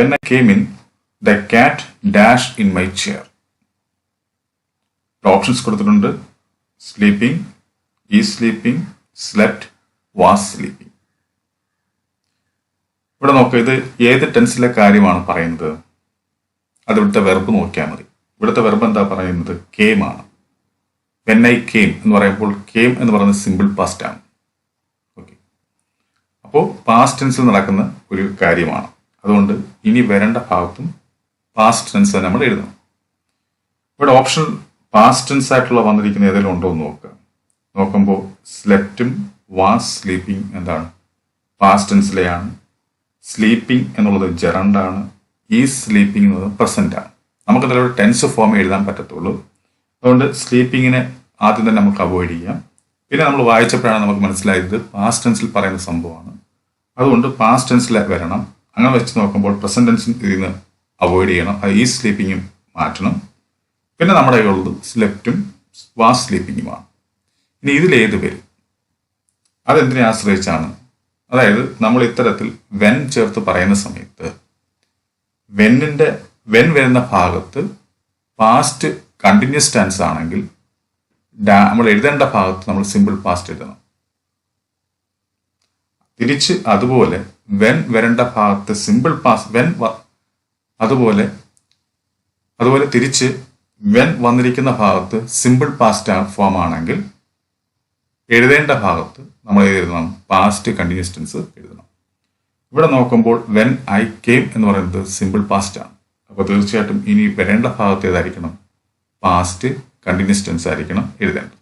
When I came in the cat dash in my chair options കൊടുത്തിട്ടുണ്ട്. Sleeping ഈ sleeping slept was sleeping ഇവിടെ നോക്കുക ഇത് ഏത് ടെൻസിലെ കാര്യമാണ് പറയുന്നത്? അത് ഇവിടുത്തെ വെർബ് നോക്കിയാൽ മതി. ഇവിടുത്തെ വെർബ് എന്താ പറയുന്നത്? കെയിം ആണ്. വെൻ ഐ കെയിം എന്ന് പറയുമ്പോൾ കെയിം എന്ന് പറയുന്നത് സിമ്പിൾ പാസ്റ്റ് ആണ്. ഓക്കെ അപ്പോൾ പാസ്റ്റ് ടെൻസിൽ നടക്കുന്ന ഒരു കാര്യമാണ്. അതുകൊണ്ട് ഇനി വരേണ്ട ഭാഗത്തും പാസ്റ്റ് ടെൻസ് നമ്മൾ എഴുതണം. ഇവിടെ ഓപ്ഷൻ പാസ്റ്റ് ടെൻസ് ആയിട്ടുള്ള വന്നിരിക്കുന്ന ഏതെങ്കിലും ഉണ്ടോ എന്ന് നോക്കുക. നോക്കുമ്പോൾ സ്ലെപ്റ്റും വാസ് സ്ലീപ്പിംഗ് എന്താണ്? പാസ്റ്റ് ടെൻസിലെയാണ് സ്ലീപ്പിംഗ് എന്നുള്ളത് ജെറണ്ടാണ് ഈ സ്ലീപ്പിംഗ് എന്നത് പ്രസന്റ് ആണ്. നമുക്ക് അതിലൊരു ടെൻസ് ഫോം എഴുതാൻ പറ്റത്തുള്ളൂ. അതുകൊണ്ട് സ്ലീപ്പിങ്ങിനെ ആദ്യം തന്നെ നമുക്ക് അവോയ്ഡ് ചെയ്യാം. പിന്നെ നമ്മൾ വായിച്ചപ്പോഴാണ് നമുക്ക് മനസ്സിലായത് പാസ്റ്റ് ടെൻസിൽ പറയുന്ന സംഭവമാണ്. അതുകൊണ്ട് പാസ്റ്റ് ടെൻസിൽ വരണം. അങ്ങനെ വെച്ച് നോക്കുമ്പോൾ പ്രസന്റ് ടെൻസിൽ നിന്ന് അവോയ്ഡ് ചെയ്യണം. ഈ സ്ലീപ്പിങ്ങും മാറ്റണം. പിന്നെ നമ്മുടെ കയ്യിലുള്ളത് സ്ലെപ്റ്റും വാസ് സ്ലീപ്പിങ്ങുമാണ്. ഇനി ഇതിലേത് വരും? അതെന്തിനെ ആശ്രയിച്ചാണ്? അതായത് നമ്മൾ ഇത്തരത്തിൽ വെൻ ചേർത്ത് പറയുന്ന സമയത്ത് വെന്നിന്റെ വെൻ വരുന്ന ഭാഗത്ത് പാസ്റ്റ് കണ്ടിന്യൂസ് ടെൻസ് ആണെങ്കിൽ നമ്മൾ എഴുതേണ്ട ഭാഗത്ത് നമ്മൾ സിമ്പിൾ പാസ്റ്റ് എഴുതണം. തിരിച്ച് അതുപോലെ വെൻ വരേണ്ട ഭാഗത്ത് സിമ്പിൾ പാസ് വെൻ അതുപോലെ അതുപോലെ തിരിച്ച് വെൻ വന്നിരിക്കുന്ന ഭാഗത്ത് സിമ്പിൾ പാസ്റ്റ് ഫോം ആണെങ്കിൽ എഴുതേണ്ട ഭാഗത്ത് നമ്മൾ എഴുതണം? പാസ്റ്റ് കണ്ടിന്യൂസ് ടെൻസ് എഴുതണം. ഇവിടെ നോക്കുമ്പോൾ വെൻ ഐ കെയിം എന്ന് പറയുന്നത് സിമ്പിൾ പാസ്റ്റ് ആണ്. അപ്പോൾ തീർച്ചയായിട്ടും ഇനി വരേണ്ട ഭാഗത്ത് ഏതായിരിക്കണം? പാസ്റ്റ് കണ്ടിന്യൂസ് ടെൻസ് ആയിരിക്കണം എഴുതേണ്ടത്.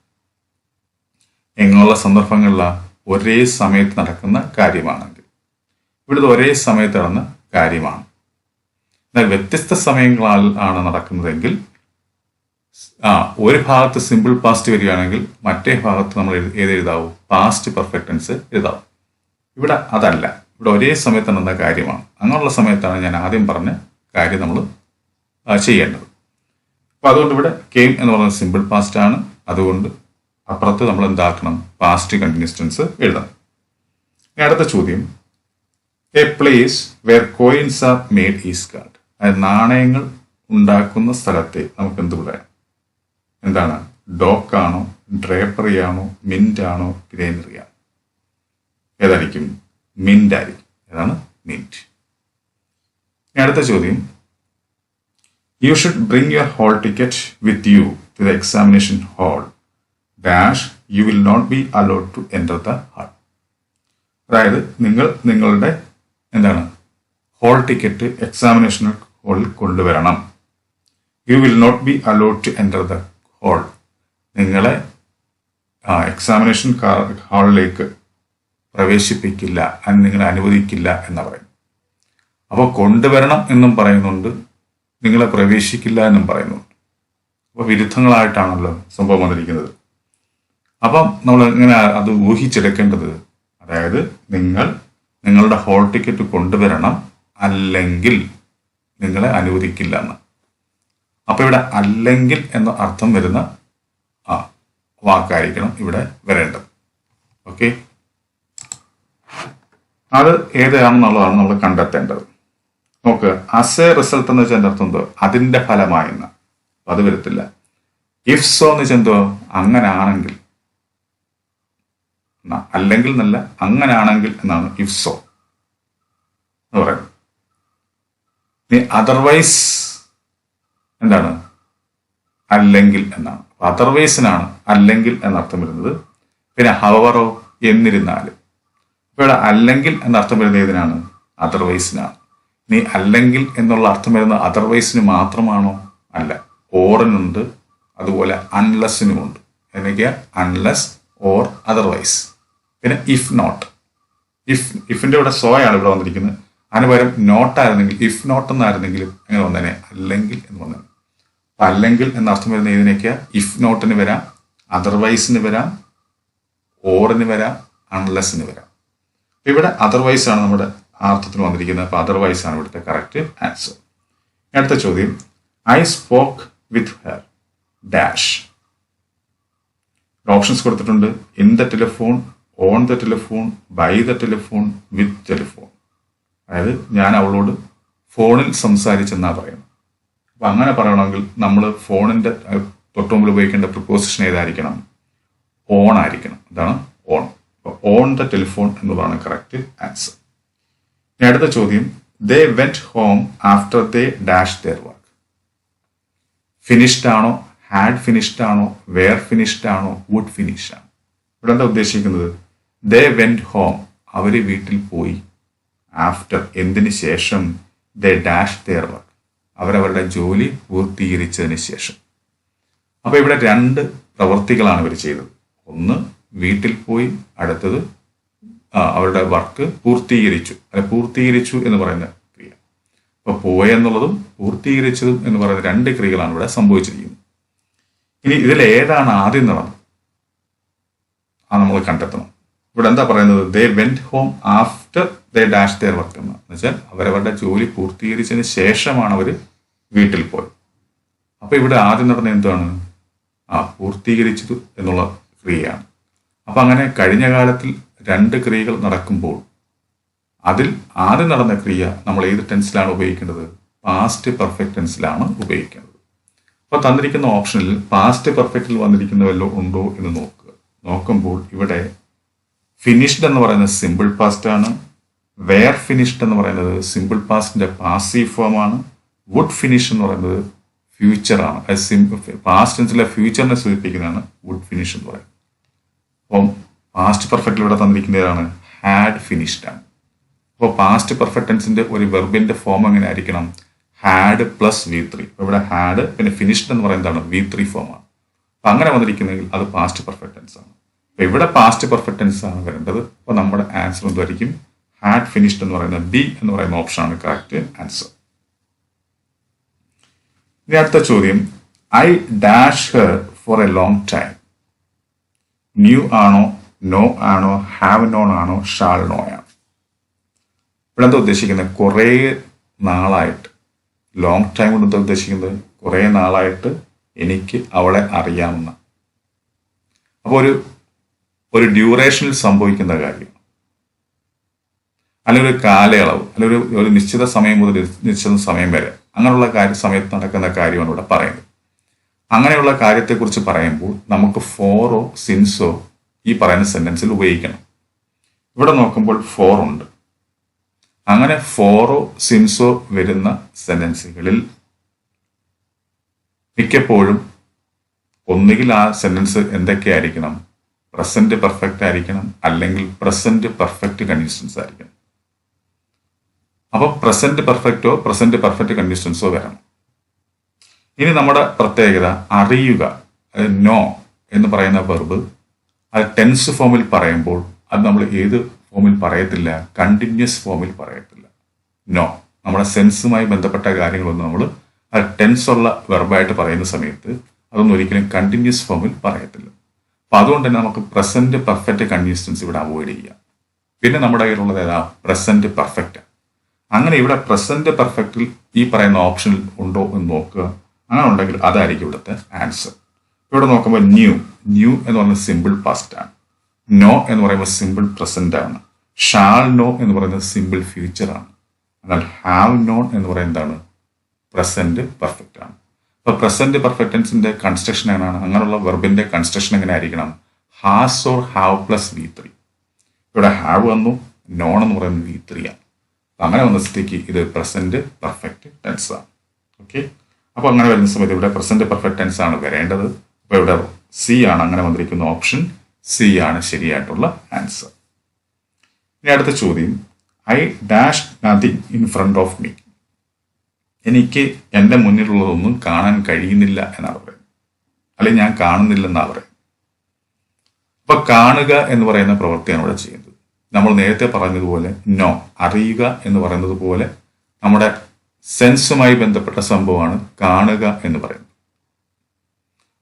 എങ്ങനെയുള്ള സന്ദർഭങ്ങളിലാണ് ഒരേ സമയത്ത് നടക്കുന്ന കാര്യമാണെങ്കിൽ ഇവിടുത്തെ ഒരേ സമയത്ത് നടന്ന കാര്യമാണ്. എന്നാൽ വ്യത്യസ്ത സമയങ്ങളാൽ ആണ് നടക്കുന്നതെങ്കിൽ ആ ഒരു ഭാഗത്ത് സിമ്പിൾ പാസ്റ്റ് വരികയാണെങ്കിൽ മറ്റേ ഭാഗത്ത് നമ്മൾ ഏത് എഴുതാവും? പാസ്റ്റ് പെർഫെക്റ്റ് ടെൻസ് എഴുതാവും. ഇവിടെ അതല്ല. ഇവിടെ ഒരേ സമയത്ത് നടന്ന കാര്യമാണ്. അങ്ങനെയുള്ള സമയത്താണ് ഞാൻ ആദ്യം പറഞ്ഞ കാര്യം നമ്മൾ ചെയ്യേണ്ടത്. അപ്പോൾ അതുകൊണ്ട് ഇവിടെ കെയിം എന്ന് പറയുന്നത് സിമ്പിൾ പാസ്റ്റ് ആണ്. അതുകൊണ്ട് അപ്പുറത്ത് നമ്മൾ എന്താക്കണം? പാസ്റ്റ് കണ്ടിന്യൂസ് ടെൻസ് എഴുതണം. ഇനി അടുത്ത ചോദ്യം. A place where coins are made is called അതായത് നാണയങ്ങൾ ഉണ്ടാക്കുന്ന സ്ഥലത്തെ നമുക്ക് എന്ത് പറയാം? എന്താണ്? ഡോക്കാണോ ഡ്രേപ്പറി ആണോ? മിന്റ് ആണോ? ഗ്രൈനറി ആണോ? ഏതായിരിക്കും? മിന്റ് ആയിരിക്കും. ഏതാണ്? മിന്റ് അടുത്ത ചോദ്യം. You should bring your hall ticket with you to the examination hall dash you will not be allowed to enter the hall അതായത് നിങ്ങൾ നിങ്ങളുടെ എന്താണ്? ഹോൾ ടിക്കറ്റ് എക്സാമിനേഷൻ ഹോളിൽ കൊണ്ടുവരണം. You will not be allowed to enter the hall നിങ്ങളെ examination ഹാളിലേക്ക് പ്രവേശിപ്പിക്കില്ല. നിങ്ങളെ അനുവദിക്കില്ല എന്ന് പറയും. അപ്പോൾ കൊണ്ടുവരണം എന്നും പറയുന്നുണ്ട്. നിങ്ങളെ പ്രവേശിക്കില്ല എന്നും പറയുന്നുണ്ട്. അപ്പോൾ വിരുദ്ധങ്ങളായിട്ടാണല്ലോ സംഭവം വന്നിരിക്കുന്നത്. അപ്പം നമ്മൾ ഇങ്ങനെ അത് ഊഹിച്ചെടുക്കേണ്ടത്? അതായത് നിങ്ങൾ നിങ്ങളുടെ ഹോൾ ടിക്കറ്റ് കൊണ്ടുവരണം അല്ലെങ്കിൽ നിങ്ങളെ അനുവദിക്കില്ല എന്ന്. അപ്പോൾ ഇവിടെ അല്ലെങ്കിൽ എന്ന അർത്ഥം വരുന്ന ആ വാക്കായിരിക്കണം ഇവിടെ വരേണ്ടത്. ഓക്കെ അത് ഏതാണെന്നുള്ളതാണ് നമ്മൾ കണ്ടെത്തേണ്ടത്. നോക്ക് അസ് റിസൾട്ട് എന്ന് വെച്ചാൽ അർത്ഥം എന്തോ? അതിന്റെ ഫലമായെന്ന് അത് വരത്തില്ല. ഇഫ് സോ എന്ന് വെച്ചാൽ എന്തോ അങ്ങനാണെങ്കിൽ. അല്ലെങ്കിൽ എന്നല്ല അങ്ങനാണെങ്കിൽ എന്നാണ് ഇഫ് സോ എന്ന് പറയുന്നത്. ഇനി അതർവൈസ് എന്താണ്? അല്ലെങ്കിൽ എന്നാണ്. അതർവൈസിനാണ് അല്ലെങ്കിൽ എന്നർത്ഥം വരുന്നത്. പിന്നെ ഹവറോ എന്നിരുന്നാൽ ഇവിടെ അല്ലെങ്കിൽ എന്നർത്ഥം വരുന്നത് ഏതിനാണ്? അതർവൈസിനാണ് നീ അല്ലെങ്കിൽ എന്നുള്ള അർത്ഥം വരുന്ന അതർവൈസിന് മാത്രമാണോ? അല്ല. ഓറിനുണ്ട് അതുപോലെ അൺലെസ്സിനുമുണ്ട് എന്നൊക്കെയാ അൺലെസ് ഓർ അതർവൈസ് പിന്നെ ഇഫ് നോട്ട് ഇഫ് ഇഫിന്റെ ഇവിടെ സോ ആണ് ഇവിടെ വന്നിരിക്കുന്നത്. അതിന് പകരം നോട്ട് ആയിരുന്നെങ്കിൽ ഇഫ് നോട്ട് എന്നായിരുന്നെങ്കിലും എങ്ങനെ വന്നേനെ. അല്ലെങ്കിൽ എന്ന് വന്നേനെ. അല്ലെങ്കിൽ എന്ന അർത്ഥം വരുന്ന ഇതിനൊക്കെ ഇഫ് നോട്ടിന് വരാം അതർവൈസിന് വരാം ഓറിന് വരാം അൺലെസ്സിന് വരാം. ഇവിടെ അതർവൈസ് ആണ് നമ്മുടെ അർത്ഥത്തിന് വന്നിരിക്കുന്നത്. അപ്പൊ അതർവൈസ് ആണ് ഇവിടുത്തെ കറക്റ്റ് ആൻസർ അടുത്ത ചോദ്യം. I spoke with her dash options കൊടുത്തിട്ടുണ്ട്. In the telephone on the telephone by the telephone with telephone അതായത് ഞാൻ അവളോട് ഫോണിൽ സംസാരിച്ചെന്നാ പറയുന്നത് അപ്പൊ അങ്ങനെ പറയണമെങ്കിൽ നമ്മൾ ഫോണിന്റെ തൊട്ടുമുമ്പിൽ മുമ്പിൽ ഉപയോഗിക്കേണ്ട പ്രിപ്പോസിഷൻ ഏതായിരിക്കണം? ഓൺ ആയിരിക്കണം. അതാണ് ഓൺ ഓൺ ദ ടെലിഫോൺ എന്നുള്ളതാണ് കറക്റ്റ് ആൻസർ ഇനി അടുത്ത ചോദ്യം. They went home after they dash their work finished ആണോ? ഹാഡ് ഫിനിഷ്ഡ് ആണോ? വെയർ ഫിനിഷ്ഡ് ആണോ? വുഡ് ഫിനിഷ് ആണോ? ഇവിടെ എന്താ ഉദ്ദേശിക്കുന്നത്? ദേ വെന്റ് ഹോം അവർ വീട്ടിൽ പോയി. ആഫ്റ്റർ എന്തിന് ശേഷം ദേ ഡാഷ് ദെയർ വർക്ക് അവരവരുടെ ജോലി പൂർത്തീകരിച്ചതിന് ശേഷം. അപ്പൊ ഇവിടെ രണ്ട് പ്രവൃത്തികളാണ് ഇവർ ചെയ്തത്. ഒന്ന് വീട്ടിൽ പോയി അടുത്തത് അവരുടെ വർക്ക് പൂർത്തീകരിച്ചു. അല്ലെ പൂർത്തീകരിച്ചു എന്ന് പറയുന്ന ക്രിയ. അപ്പൊ പോയെന്നുള്ളതും പൂർത്തീകരിച്ചതും എന്ന് പറയുന്ന രണ്ട് ക്രിയകളാണ് ഇവിടെ സംഭവിച്ചിരിക്കുന്നത്. ഇനി ഇതിൽ ഏതാണ് ആദ്യം നടന്നത്? ആ നമ്മൾ കണ്ടെത്തണം. ഇവിടെ എന്താ പറയുന്നത്? They went home after they dash their work എന്ന് വെച്ചാൽ അവരവരുടെ ജോലി പൂർത്തീകരിച്ചതിന് ശേഷമാണ് അവർ വീട്ടിൽ പോയത്. അപ്പൊ ഇവിടെ ആദ്യം നടന്ന എന്താണ്? ആ പൂർത്തീകരിച്ചത് എന്നുള്ള ക്രിയയാണ്. അപ്പൊ അങ്ങനെ കഴിഞ്ഞ കാലത്തിൽ രണ്ട് ക്രിയകൾ നടക്കുമ്പോൾ അതിൽ ആദ്യം നടന്ന ക്രിയ നമ്മൾ ഏത് ടെൻസിലാണ് ഉപയോഗിക്കേണ്ടത്? പാസ്റ്റ് പെർഫെക്റ്റ് ടെൻസിലാണ് ഉപയോഗിക്കേണ്ടത്. അപ്പൊ തന്നിരിക്കുന്ന ഓപ്ഷനിൽ പാസ്റ്റ് പെർഫെക്റ്റിൽ വന്നിരിക്കുന്നവല്ലോ ഉണ്ടോ എന്ന് നോക്കുക. നോക്കുമ്പോൾ ഇവിടെ ഫിനിഷ്ഡ് എന്ന് പറയുന്നത് സിമ്പിൾ പാസ്റ്റ് ആണ്. വെയർ ഫിനിഷ്ഡ് എന്ന് പറയുന്നത് സിമ്പിൾ പാസ്റ്റിന്റെ പാസീവ് ആണ്. വുഡ് ഫിനിഷ് എന്ന് പറയുന്നത് ഫ്യൂച്ചർ ആണ്. പാസ്റ്റ് ടെൻസിലെ ഫ്യൂച്ചറിനെ സൂചിപ്പിക്കുന്നതാണ് വുഡ് ഫിനിഷ് എന്ന് പറയുന്നത്. അപ്പം പാസ്റ്റ് പെർഫെക്റ്റ് ഇവിടെ തന്നിരിക്കുന്നതാണ് ഹാഡ് ഫിനിഷ്ഡ് ആണ്. അപ്പോൾ പാസ്റ്റ് പെർഫെക്റ്റ് ടെൻസിന്റെ ഒരു വെർബിന്റെ ഫോം എങ്ങനെ ആയിരിക്കണം? ഹാഡ് പ്ലസ് വി ത്രീ ഇവിടെ ഹാഡ് പിന്നെ ഫിനിഷ്ഡ് എന്ന് പറയുന്നതാണ് വി ത്രീ ഫോം ആണ്. അപ്പൊ അങ്ങനെ വന്നിരിക്കുന്നെങ്കിൽ അത് പാസ്റ്റ് പെർഫെക്റ്റ് ടെൻസ് ആണ്. ഇവിടെ പാസ്റ്റ് പെർഫെക്റ്റ് ടെൻസ് ആണ് വരേണ്ടത്. അപ്പൊ നമ്മുടെ ആൻസർ എന്തായിരിക്കും ഹാഡ് ഫിനിഷ്ഡ് എന്ന് പറയുന്ന ബി എന്ന് പറയുന്ന ഓപ്ഷൻ ആണ് കറക്റ്റ് ആൻസർ ഇനി അടുത്ത ചോദ്യം. I dash her for a long time knew ആണോ? നോ ആണോ? ഹാവ് നോൺ ആണോ? ഷാൾ നോ ആണോ. ഇവിടെ എന്താ ഉദ്ദേശിക്കുന്നത് കുറേ നാളായിട്ട്. ലോങ് ടൈം കൊണ്ട് എന്താ ഉദ്ദേശിക്കുന്നത് കുറേ നാളായിട്ട് എനിക്ക് അവളെ അറിയാമെന്ന അപ്പോൾ ഒരു ഒരു ഡ്യൂറേഷനിൽ സംഭവിക്കുന്ന കാര്യം. അല്ലെങ്കിൽ ഒരു കാലയളവ് അല്ലെങ്കിൽ ഒരു നിശ്ചിത സമയം മുതൽ നിശ്ചിത സമയം വരെ അങ്ങനെയുള്ള കാര്യ സമയത്ത് നടക്കുന്ന കാര്യമാണ് ഇവിടെ പറയുന്നത്. അങ്ങനെയുള്ള കാര്യത്തെക്കുറിച്ച് പറയുമ്പോൾ നമുക്ക് ഫോറോ സിൻസോ ഈ പറയുന്ന സെന്റൻസിൽ ഉപയോഗിക്കണം. ഇവിടെ നോക്കുമ്പോൾ ഫോർ ഉണ്ട്. അങ്ങനെ ഫോറോ സിൻസോ വരുന്ന സെന്റൻസുകളിൽ മിക്കപ്പോഴും ഒന്നുകിൽ ആ സെന്റൻസ് എന്തൊക്കെയായിരിക്കണം? പ്രസന്റ് പെർഫെക്റ്റ് ആയിരിക്കണം അല്ലെങ്കിൽ പ്രസന്റ് പെർഫെക്റ്റ് കണ്ടീഷൻസ് ആയിരിക്കണം. അപ്പോൾ പ്രസന്റ് പെർഫെക്റ്റോ പ്രസന്റ് പെർഫെക്റ്റ് കണ്ടീഷൻസോ വരണം. ഇനി നമ്മുടെ പ്രത്യേകത അറിയുക നോ എന്ന് പറയുന്ന വെർബ് അത് ടെൻസ് ഫോമിൽ പറയുമ്പോൾ അത് നമ്മൾ ഏത് ഫോമിൽ പറയത്തില്ല കണ്ടിന്യൂസ് ഫോമിൽ പറയത്തില്ല. നോ നമ്മുടെ സെൻസുമായി ബന്ധപ്പെട്ട കാര്യങ്ങളൊന്നും നമ്മൾ അത് ടെൻസ് ഉള്ള വെർബായിട്ട് പറയുന്ന സമയത്ത് അതൊന്നും ഒരിക്കലും കണ്ടിന്യൂസ് ഫോമിൽ പറയത്തില്ല. അപ്പൊ അതുകൊണ്ട് തന്നെ നമുക്ക് പ്രസന്റ് പെർഫെക്റ്റ് കണ്ടീസ്റ്റൻസ് ഇവിടെ അവോയ്ഡ് ചെയ്യാം. പിന്നെ നമ്മുടെ കയ്യിലുള്ളത് ഏതാ? പ്രസന്റ് പെർഫെക്റ്റ് അങ്ങനെ ഇവിടെ പ്രസന്റ് പെർഫെക്റ്റിൽ ഈ പറയുന്ന ഓപ്ഷൻ ഉണ്ടോ എന്ന് നോക്കുക. അങ്ങനെ ഉണ്ടെങ്കിൽ അതായിരിക്കും ഇവിടുത്തെ ആൻസർ ഇവിടെ നോക്കുമ്പോൾ ന്യൂ ന്യൂ എന്ന് പറയുന്നത് സിമ്പിൾ പാസ്റ്റ് ആണ്. നോ എന്ന് പറയുമ്പോൾ സിമ്പിൾ പ്രസന്റ് ആണ്. ഷാൾ നോ എന്ന് പറയുന്നത് സിമ്പിൾ ഫ്യൂച്ചർ ആണ്. എന്നാൽ ഹാവ് നോൺ എന്ന് പറയുന്നതാണ് പ്രസന്റ് പെർഫെക്റ്റ് ആണ്. അപ്പൊ പ്രസന്റ് പെർഫെക്റ്റ് ടെൻസിന്റെ കൺസ്ട്രക്ഷൻ എങ്ങനെയാണ്? അങ്ങനെയുള്ള വെർബിന്റെ കൺസ്ട്രക്ഷൻ എങ്ങനെ ആയിരിക്കണം has or have plus V three ഇവിടെ ഹാവ് വന്നു നോൺ എന്ന് പറയുന്നത് വി ത്രീ ആണ്. അങ്ങനെ വന്ന സ്ഥിതിക്ക് ഇത് പ്രസന്റ് പെർഫെക്റ്റ് ടെൻസ് ആണ്. ഓക്കെ അപ്പൊ അങ്ങനെ വരുന്ന സമയത്ത് ഇവിടെ പ്രസന്റ് പെർഫെക്റ്റ് ടെൻസ് ആണ് വരേണ്ടത്. അപ്പൊ ഇവിടെ സി ആണ് അങ്ങനെ വന്നിരിക്കുന്ന ഓപ്ഷൻ സി ആണ് ശരിയായിട്ടുള്ള ആൻസർ ഇനി അടുത്ത ചോദ്യം. I dash nothing in front of me എനിക്ക് എന്റെ മുന്നിലുള്ളതൊന്നും കാണാൻ കഴിയുന്നില്ല എന്നാണ് പറയുന്നത്. അല്ലെങ്കിൽ ഞാൻ കാണുന്നില്ലെന്നാണ് പറയുന്നത്. അപ്പൊ കാണുക എന്ന് പറയുന്ന പ്രവൃത്തിയാണ് ഇവിടെ ചെയ്യുന്നത്. നമ്മൾ നേരത്തെ പറഞ്ഞതുപോലെ നോ അറിയുക എന്ന് പറയുന്നത് പോലെ നമ്മുടെ സെൻസുമായി ബന്ധപ്പെട്ട സംഭവമാണ് കാണുക എന്ന് പറയുന്നത്.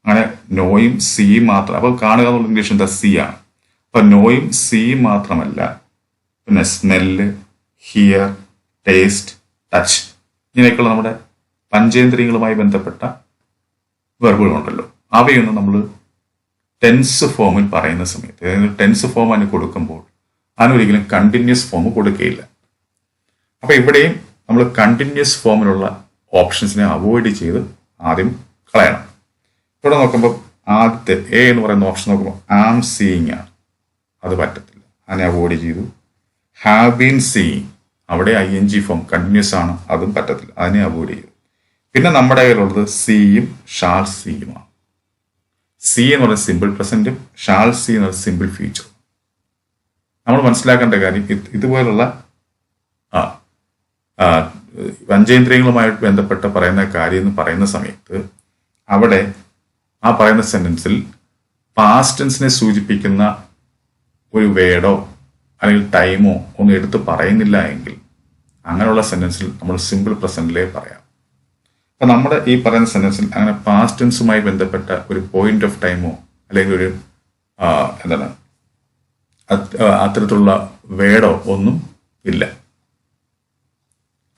അങ്ങനെ നോയും സിയും മാത്രം. അപ്പൊ കാണുക എന്നുള്ള ഇംഗ്ലീഷ് എന്താ? സി ആണ്. അപ്പൊ നോയും സിയും മാത്രമല്ല പിന്നെ സ്മെല്ല് ഹിയർ ടേസ്റ്റ് ടച്ച് ഇങ്ങനെയൊക്കെയുള്ള നമ്മുടെ പഞ്ചേന്ദ്രിയങ്ങളുമായി ബന്ധപ്പെട്ട വെർബുകളുണ്ടല്ലോ. അവയൊന്നും നമ്മൾ ടെൻസ് ഫോമിൽ പറയുന്ന സമയത്ത് അതായത് ടെൻസ് ഫോം അതിന് കൊടുക്കുമ്പോൾ അതിനൊരിക്കലും കണ്ടിന്യൂസ് ഫോം കൊടുക്കുകയില്ല. അപ്പൊ ഇവിടെയും നമ്മൾ കണ്ടിന്യൂസ് ഫോമിലുള്ള ഓപ്ഷൻസിനെ അവോയ്ഡ് ചെയ്ത് ആദ്യം കളയണം. ഇവിടെ നോക്കുമ്പോൾ ആദ്യത്തെ എ എന്ന് പറയുന്ന ഓപ്ഷൻ നോക്കുമ്പോൾ ആം സീയിങ് ആണ്. അത് പറ്റത്തില്ല. അതിനെ അവോയ്ഡ് ചെയ്തു. ഹാവ് ബീൻ സീയിങ് അവിടെ I N G form continuous ആണ് അതും പറ്റത്തില്ല. അതിനെ അവോയ്ഡ് ചെയ്യും പിന്നെ നമ്മുടെ കയ്യിലുള്ളത് സിയും ഷാൾ സിയുമാണ് സി എന്ന് പറയുന്ന സിമ്പിൾ പ്രസന്റും ഷാൾ സി എന്ന് പറയുന്ന സിമ്പിൾ ഫ്യൂച്ചർ നമ്മൾ മനസ്സിലാക്കേണ്ട കാര്യം ഇതുപോലുള്ള പഞ്ചേന്ദ്രിയങ്ങളുമായിട്ട് ബന്ധപ്പെട്ട് പറയുന്ന കാര്യം എന്ന് പറയുന്ന സമയത്ത് അവിടെ ആ പറയുന്ന സെന്റൻസിൽ പാസ്റ്റ് ടെൻസിനെ സൂചിപ്പിക്കുന്ന ഒരു വേർഡോ അല്ലെങ്കിൽ ടൈമോ ഒന്നും എടുത്ത് പറയുന്നില്ല എങ്കിൽ അങ്ങനെയുള്ള സെന്റൻസിൽ നമ്മൾ സിമ്പിൾ പ്രസന്റിലേ പറയാം. അപ്പം നമ്മുടെ ഈ പറയുന്ന സെന്റൻസിൽ അങ്ങനെ പാസ്റ്റ് ടെൻസുമായി ബന്ധപ്പെട്ട ഒരു പോയിന്റ് ഓഫ് ടൈമോ അല്ലെങ്കിൽ ഒരു എന്താണ് അത്തരത്തിലുള്ള വേടോ ഒന്നും ഇല്ല.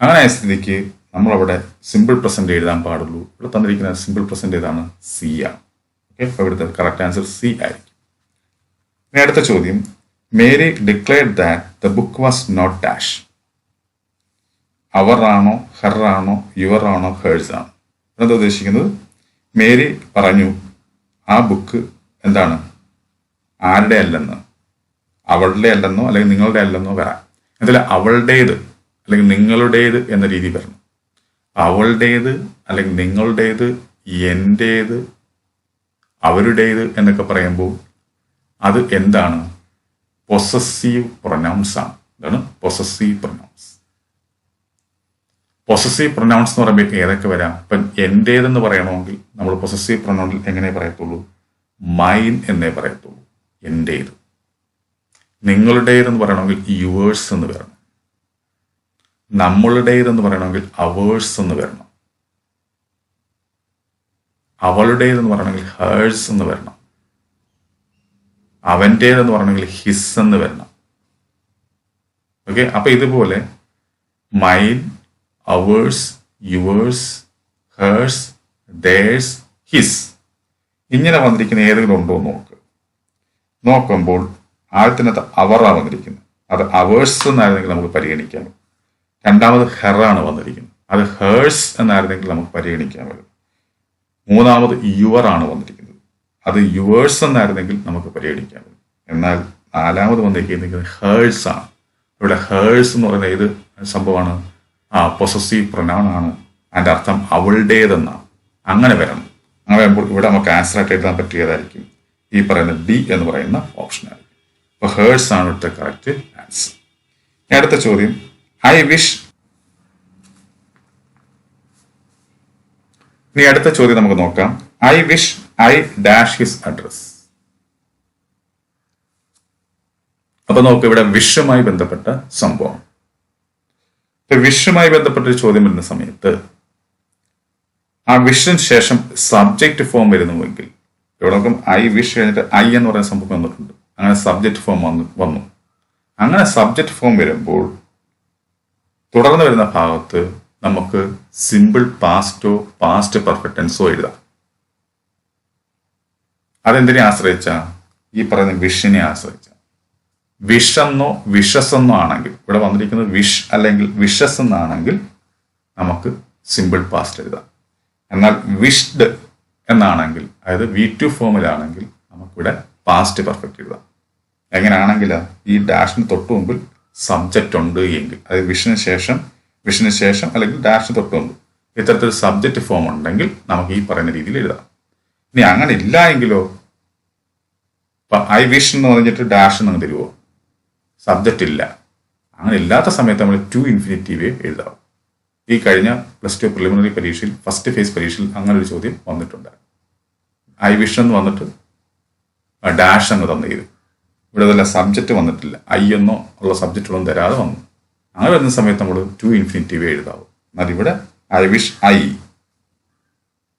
അങ്ങനെ സ്ഥിതിക്ക് നമ്മളവിടെ സിമ്പിൾ പ്രസന്റ് എഴുതാൻ പാടുള്ളൂ. ഇവിടെ തന്നിരിക്കുന്ന സിമ്പിൾ പ്രസന്റ് ഏതാണ്? സി ആണ്. ഓക്കെ അപ്പൊ ഇവിടുത്തെ കറക്റ്റ് ആൻസർ സി ആയിരിക്കും. ഇനി അടുത്ത ചോദ്യം. Mary declared that the book was not dash our ആണോ ഹെർ ആണോ യുവർ ആണോ ഹേഴ്സ് ആണോ. എന്താ ഉദ്ദേശിക്കുന്നത്? മേരി പറഞ്ഞു ആ ബുക്ക് എന്താണ്? ആരുടെ അല്ലെന്ന്? അവളുടെ അല്ലെന്നോ അല്ലെങ്കിൽ നിങ്ങളുടെ അല്ലെന്നോ വരാം. എന്തായാലും അവളുടേത് അല്ലെങ്കിൽ നിങ്ങളുടേത് എന്ന രീതി വരണം. അവളുടേത് അല്ലെങ്കിൽ നിങ്ങളുടേത് എന്റേത് അവരുടേത് എന്നൊക്കെ പറയുമ്പോൾ അത് എന്താണ്? പൊസസീവ് പ്രൊനൗൺസ് ആണ്. എന്താണ് പൊസസീവ് പ്രൊനൗൺസ് പൊസസീവ് പ്രൊനൗൺസ് എന്ന് പറയുമ്പോൾ ഏതൊക്കെ വരാം? ഇപ്പം എന്റേതെന്ന് പറയണമെങ്കിൽ നമ്മൾ പൊസസീവ് പ്രൊനൗണിൽ എങ്ങനെ പറയത്തുള്ളൂ? മൈൻ എന്നേ പറയത്തുള്ളൂ. എന്റേത് നിങ്ങളുടേതെന്ന് പറയണമെങ്കിൽ യുവേഴ്സ് എന്ന് വരണം. നമ്മളുടേതെന്ന് പറയണമെങ്കിൽ അവേഴ്സ് എന്ന് വരണം. അവളുടേതെന്ന് പറയണമെങ്കിൽ ഹേഴ്സ് എന്ന് വരണം. അവന്റേതെന്ന് പറഞ്ഞെങ്കിൽ ഹിസ് എന്ന് വരണം. ഓക്കെ? അപ്പൊ ഇതുപോലെ mine ours yours hers theirs his. ഇങ്ങനെ വന്നിരിക്കുന്ന ഏതെങ്കിലും ഉണ്ടോ നോക്ക്. നോക്കുമ്പോൾ ആദ്യത്തിനകത്ത് അവറാണ് വന്നിരിക്കുന്നത്. അത് അവേഴ്സ് എന്നായിരുന്നെങ്കിൽ നമുക്ക് പരിഗണിക്കാം. രണ്ടാമത് ഹെറാണ് വന്നിരിക്കുന്നത്. അത് ഹേഴ്സ് എന്നായിരുന്നെങ്കിൽ നമുക്ക് പരിഗണിക്കാൻ വരും മൂന്നാമത് യുവർ ആണ് വന്നിരിക്കുന്നത്. അത് യുവേഴ്സ് എന്നായിരുന്നെങ്കിൽ നമുക്ക് പരിഗണിക്കാൻ എന്നാൽ നാലാമത് വന്നിരിക്കുന്നത് ഹേഴ്സ് ആണ്. ഇവിടെ ഹേഴ്സ് എന്ന് പറയുന്ന ഏത് സംഭവമാണ്? ആ പൊസസീവ് പ്രൊനൗൺ ആണ് അതിന്റെ അർത്ഥം അവളുടേതെന്നാണ്. അങ്ങനെ വരണം. അങ്ങനെ വരുമ്പോൾ ഇവിടെ നമുക്ക് ആൻസർ ആയിട്ട് എഴുതാൻ പറ്റിയതായിരിക്കും. ഈ പറയുന്ന ഡി എന്ന് പറയുന്ന ഓപ്ഷൻ ആയിരിക്കും. ഹേഴ്സ് ആണ് ഇവിടുത്തെ കറക്റ്റ് ആൻസർ അടുത്ത ചോദ്യം. ഐ വിഷ് ഇനി അടുത്ത ചോദ്യം നമുക്ക് നോക്കാം. I wish I dash his address അപ്പൊ നോക്ക് ഇവിടെ വിഷുമായി ബന്ധപ്പെട്ട സംഭവം. വിഷുമായി ബന്ധപ്പെട്ട ഒരു ചോദ്യം വരുന്ന സമയത്ത് ആ വിഷിന് ശേഷം സബ്ജക്റ്റ് ഫോം വരുന്നുവെങ്കിൽ ഇവിടെ നോക്കും ഐ വിഷ് കഴിഞ്ഞിട്ട് ഐ എന്ന് പറയുന്ന സംഭവം വന്നിട്ടുണ്ട്. അങ്ങനെ സബ്ജക്റ്റ് ഫോം വന്നു വന്നു. അങ്ങനെ സബ്ജക്റ്റ് ഫോം വരുമ്പോൾ തുടർന്ന് വരുന്ന ഭാഗത്ത് നമുക്ക് സിമ്പിൾ പാസ്റ്റോ പാസ്റ്റ് പെർഫെക്റ്റൻസോ എഴുതാം. അതെന്തിനെ ആശ്രയിച്ച? ഈ പറയുന്ന വിഷിനെ ആശ്രയിച്ച. വിഷെന്നോ വിഷസെന്നോ ആണെങ്കിൽ ഇവിടെ വന്നിരിക്കുന്നത് വിഷ് അല്ലെങ്കിൽ വിഷസ് എന്നാണെങ്കിൽ നമുക്ക് സിമ്പിൾ പാസ്റ്റ് എഴുതാം. എന്നാൽ വിഷ്ഡ് എന്നാണെങ്കിൽ അതായത് വി ടു ഫോമിലാണെങ്കിൽ നമുക്കിവിടെ പാസ്റ്റ് പെർഫെക്റ്റ് എഴുതാം. എങ്ങനെയാണെങ്കിൽ ഈ ഡാഷിന് തൊട്ട് മുമ്പിൽ സബ്ജക്റ്റ് ഉണ്ട് എങ്കിൽ അതായത് വിഷിന് ശേഷം വിഷിന് ശേഷം അല്ലെങ്കിൽ ഡാഷിന് തൊട്ട് മുമ്പ് ഇത്തരത്തിൽ സബ്ജക്റ്റ് ഫോം ഉണ്ടെങ്കിൽ നമുക്ക് ഈ പറയുന്ന രീതിയിൽ എഴുതാം. ഇനി അങ്ങനെ ഇല്ല എങ്കിലോ ഐ വിഷ് എന്ന് പറഞ്ഞിട്ട് ഡാഷ് എന്ന് തരുമോ സബ്ജക്റ്റ് ഇല്ല. അങ്ങനെ ഇല്ലാത്ത സമയത്ത് നമ്മൾ ടു ഇൻഫിനിറ്റീവ് എഴുതാവും ഈ കഴിഞ്ഞ പ്ലസ് ടു പ്രിലിമിനറി പരീക്ഷയിൽ ഫസ്റ്റ് ഫേസ് പരീക്ഷയിൽ അങ്ങനെ ഒരു ചോദ്യം വന്നിട്ടുണ്ട്. ഐ വിഷ് എന്ന് വന്നിട്ട് ഡാഷ് അങ്ങ് തന്നു ചെയ്തു ഇവിടെ അതല്ല സബ്ജക്റ്റ് വന്നിട്ടില്ല. ഐ എന്നോ ഉള്ള സബ്ജക്റ്റുകളൊന്നും തരാതെ വന്നു. അങ്ങനെ വരുന്ന സമയത്ത് നമ്മൾ ടു ഇൻഫിനിറ്റീവ് എഴുതാവും. എന്നാൽ ഇവിടെ ഐ വിഷ് ഐ.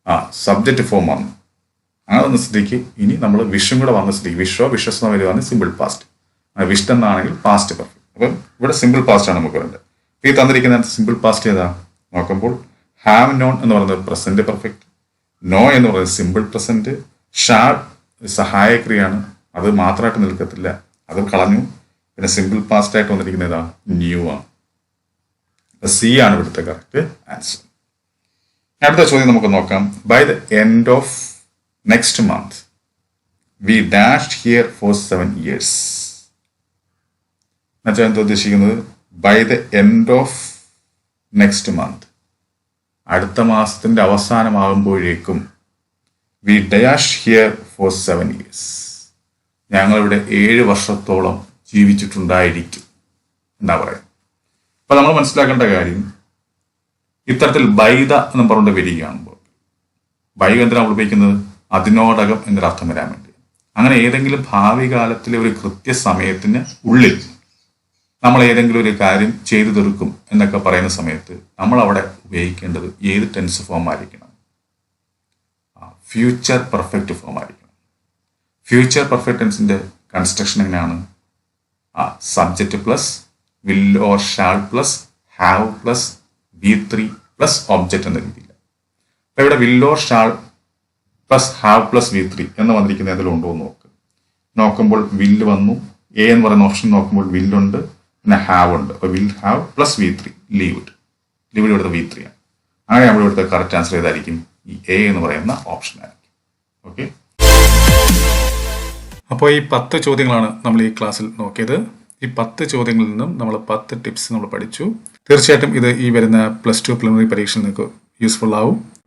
ആ സബ്ജക്റ്റ് ഫോം വന്നു അങ്ങനെ വന്ന സ്ഥിതിക്ക് ഇനി നമ്മൾ വിഷും കൂടെ വന്ന സ്ഥിതിക്ക് വിഷോ വിശ്വസന വരുവാണ് സിമ്പിൾ പാസ്റ്റ് വിഷ്ട് എന്നാണെങ്കിൽ പാസ്റ്റ് പെർഫെക്റ്റ് അപ്പം ഇവിടെ സിമ്പിൾ പാസ്റ്റ് ആണ് നമുക്ക് വേണ്ടത്. ഈ തന്നിരിക്കുന്ന സിമ്പിൾ പാസ്റ്റ് ഏതാ? നോക്കുമ്പോൾ ഹാവ് നോൺ എന്ന് പറയുന്നത് പ്രസന്റ് പെർഫെക്റ്റ് നോ എന്ന് പറയുന്നത് സിമ്പിൾ പ്രസന്റ് ഷാൾ സഹായക്രിയാണ് അത് മാത്രമായിട്ട് നിൽക്കത്തില്ല. അത് കളഞ്ഞു. പിന്നെ സിമ്പിൾ പാസ്റ്റ് ആയിട്ട് വന്നിരിക്കുന്ന ഏതാ? ന്യൂ ആണ്. സി ആണ് ഇവിടുത്തെ കറക്റ്റ് ആൻസർ അടുത്ത ചോദ്യം നമുക്ക് നോക്കാം. By the end of next month. We dash here for seven years എന്നുവെച്ചാൽ എന്താ ഉദ്ദേശിക്കുന്നത് by the end of next month അടുത്ത മാസത്തിന്റെ അവസാനമാകുമ്പോഴേക്കും we dash here for seven years ഞങ്ങളിവിടെ ഏഴ് വർഷത്തോളം ജീവിച്ചിട്ടുണ്ടായിരിക്കും എന്താ പറയുക അപ്പൊ നമ്മൾ മനസ്സിലാക്കേണ്ട കാര്യം ഇത്തരത്തിൽ ബൈത എന്ന് പറഞ്ഞുകൊണ്ട് വരികയാണ് ബൈക എന്തിനാണ് നമ്മൾ ഉപയോഗിക്കുന്നത്? അതിനോടകം എന്നൊരർത്ഥം വരാൻ വേണ്ടി അങ്ങനെ ഏതെങ്കിലും ഭാവി കാലത്തിലെ ഒരു കൃത്യസമയത്തിന് ഉള്ളിൽ നമ്മൾ ഏതെങ്കിലും ഒരു കാര്യം ചെയ്തു തീർക്കും എന്നൊക്കെ പറയുന്ന സമയത്ത് നമ്മൾ അവിടെ ഉപയോഗിക്കേണ്ടത് ഏത് ടെൻസ് ഫോം ആയിരിക്കണം? ഫ്യൂച്ചർ പെർഫെക്റ്റ് ഫോം ആയിരിക്കണം. ഫ്യൂച്ചർ പെർഫെക്റ്റ് ടെൻസിന്റെ കൺസ്ട്രക്ഷൻ എങ്ങനെയാണ്? ആ subject plus will or shall plus have plus V three plus object എന്ന രീതിയിൽ. അപ്പൊ ഇവിടെ will or shall plus have plus V three എന്ന് വന്നിരിക്കുന്ന ഏതെങ്കിലും ഉണ്ടോ എന്ന് നോക്ക്. നോക്കുമ്പോൾ വില്ല് വന്നു. എ എന്ന് പറയുന്ന ഓപ്ഷൻ നോക്കുമ്പോൾ വില്ലുണ്ട് പിന്നെ ഹാവ് ഉണ്ട്. അപ്പോൾ will have plus V three leave leave ഇവിടുത്തെ വി ത്രീ ആണ്. അങ്ങനെ നമ്മൾ ഇവിടുത്തെ കറക്റ്റ് ആൻസർ ഏതായിരിക്കും? ഈ എ എന്ന് പറയുന്ന ഓപ്ഷൻ ആയിരിക്കും. ഓക്കെ അപ്പോൾ ഈ പത്ത് ചോദ്യങ്ങളാണ് നമ്മൾ ഈ ക്ലാസ്സിൽ നോക്കിയത്. ഈ പത്ത് ചോദ്യങ്ങളിൽ നിന്നും നമ്മൾ പത്ത് ടിപ്സ് നമ്മൾ പഠിച്ചു. തീർച്ചയായിട്ടും ഇത് ഈ വരുന്ന പ്ലസ് ടു പ്രിലിമിനറി പരീക്ഷയിൽ നിങ്ങൾക്ക് യൂസ്ഫുൾ ആവും.